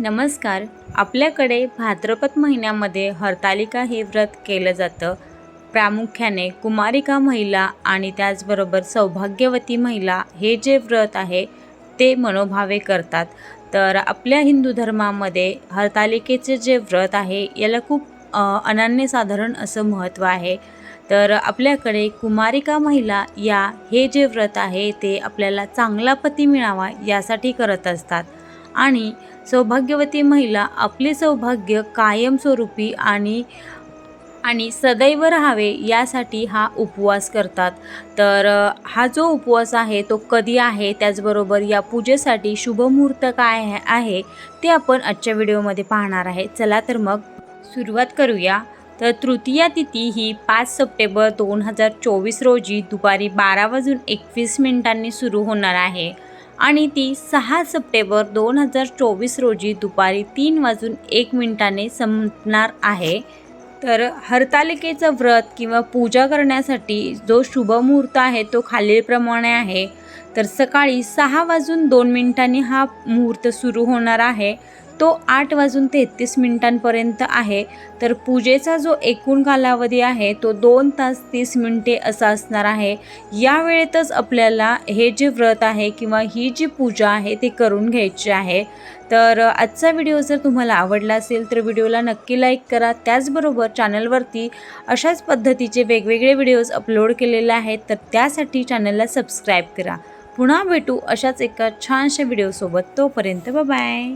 नमस्कार. आपल्याकडे भाद्रपद महिन्यामध्ये हरतालिका हे व्रत केलं जातं. प्रामुख्याने कुमारिका महिला आणि त्याचबरोबर सौभाग्यवती महिला हे जे व्रत आहे ते मनोभावे करतात. तर आपल्या हिंदू धर्मामध्ये हरतालिकेचे जे व्रत आहे याला खूप अनन्यसाधारण असं महत्त्व आहे. तर आपल्याकडे कुमारिका महिला या हे जे व्रत आहे ते आपल्याला चांगला पती मिळावा यासाठी करत असतात. आणि सौभाग्यवती महिला आपले सौभाग्य कायमस्वरूपी आणि आणि सदैव राहावे यासाठी हा उपवास करतात. तर हा जो उपवास आहे तो कधी आहे? त्याचबरोबर या पूजेसाठी शुभमुहूर्त काय आहे- आहे ते आपण आजच्या व्हिडिओमध्ये पाहणार आहे. चला तर मग सुरुवात करूया. तर तृतीया तिथी ही पाच सप्टेंबर दोन हजार चोवीस रोजी दुपारी बारा वाजून एकवीस मिनिटांनी सुरू होणार आहे. आणि ती सहा सप्टेंबर दोन हजार चोवीस रोजी दुपारी तीन वाजून एक मिनिटाने संपणार आहे. तर हरतालिकेचं व्रत किंवा पूजा करण्यासाठी जो शुभमुहूर्त आहे तो खालीलप्रमाणे आहे. तर सकाळी सहा वाजून दोन मिनिटांनी हा मुहूर्त सुरू होणार आहे. तो आठ वाजून तेहतीस मिनिटांपर्यंत आहे. तर पूजेचा जो एकूण कालावधी आहे तो दोन तास तीस मिनिटे असा असणार आहे. या वेळेतच आपल्याला हे जे व्रत आहे किंवा ही जी पूजा आहे ते करून घ्यायची आहे. तर आजचा व्हिडिओ जर तुम्हाला आवडला असेल तर व्हिडिओला नक्की लाईक करा. त्याचबरोबर चॅनलवरती अशाच पद्धतीचे वेगवेगळे व्हिडिओज अपलोड केलेले आहेत तर त्यासाठी चॅनलला सबस्क्राईब करा. पुन्हा भेटू अशाच एका छानशा व्हिडिओसोबत. तोपर्यंत बाय